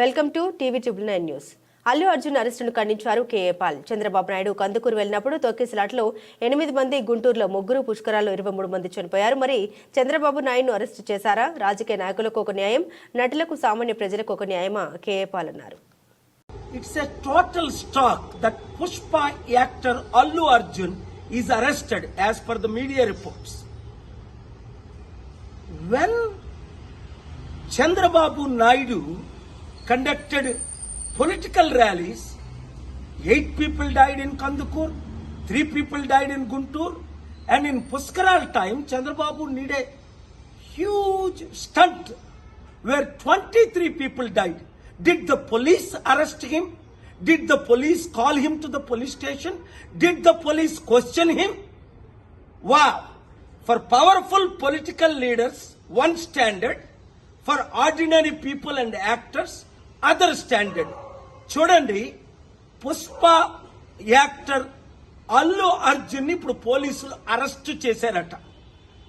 Welcome to TV triple nine news. Allu Arjun అరెస్టును ఖండించారు KA Paul. Chandrababu Naidu Kandukur వెళ్ళినప్పుడు తొక్కిసలాట్లో ఎనిమిది మంది గుంటూరులో ముగ్గురు పుష్కరాల్లో ఇరవై మూడు మంది చనిపోయారు. మరి చంద్రబాబు నాయుడును అరెస్టు చేశారా? రాజకీయ నాయకులకు ఒక న్యాయం నటులకు సామాన్య ప్రజలకు ఒక న్యాయమా? కేఏ పాల్ అన్నారు. It's a total shock that Pushpa actor Allu Arjun is arrested as per the media reports when Chandrababu Naidu conducted political rallies, eight people died in Kandukur, three people died in Guntur, and in Puskaral time, Chandrababu need a huge stunt where 23 people died. Did the police arrest him? Did the police call him to the police station? Did the police question him? Wow! For powerful political leaders, one standard. For ordinary people and actors, other standard చూడండి Pushpa actor Allu Arjun ఇప్పుడు పోలీసులు arrest చేశారట.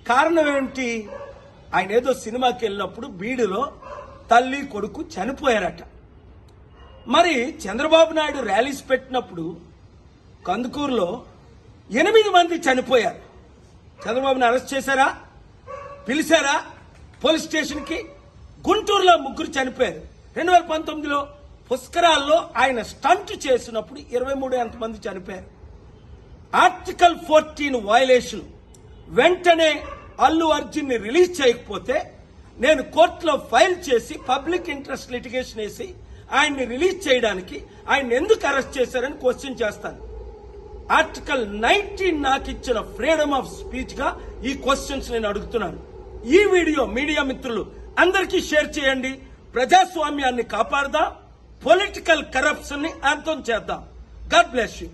కారణం ఏమిటి? ఆయన ఏదో సినిమాకి వెళ్ళినప్పుడు బీడులో తల్లి కొడుకు చనిపోయారట. మరి చంద్రబాబు నాయుడు ర్యాలీస్ పెట్టినప్పుడు కందుకూరులో ఎనిమిది మంది చనిపోయారు. చంద్రబాబుని అరెస్ట్ చేశారా? పిలిచారా? పోలీస్ స్టేషన్కి? గుంటూరులో ముగ్గురు చనిపోయారు. రెండు వేల పంతొమ్మిదిలో పుష్కరాల్లో ఆయన స్టంట్ చేసినప్పుడు ఇరవై మూడు ఎంతమంది చనిపోయారు. ఆర్టికల్ ఫోర్టీన్ వయలేషన్ వెంటనే అల్లు అర్జున్ని రిలీజ్ చేయకపోతే నేను కోర్టులో ఫైల్ చేసి పబ్లిక్ ఇంట్రెస్ట్ లిటిగేషన్ వేసి ఆయన్ని రిలీజ్ చేయడానికి ఆయన ఎందుకు అరెస్ట్ చేశారని క్వశ్చన్ చేస్తాను. ఆర్టికల్ నైన్టీన్ నాకు ఇచ్చిన ఫ్రీడమ్ ఆఫ్ స్పీచ్గా ఈ క్వశ్చన్స్ నేను అడుగుతున్నాను. ఈ వీడియో మీడియా మిత్రులు అందరికీ షేర్ చేయండి. ప్రజాస్వామ్యాన్ని కాపాడదాం. పొలిటికల్ కరప్షన్ని అంతం చేద్దాం. God bless you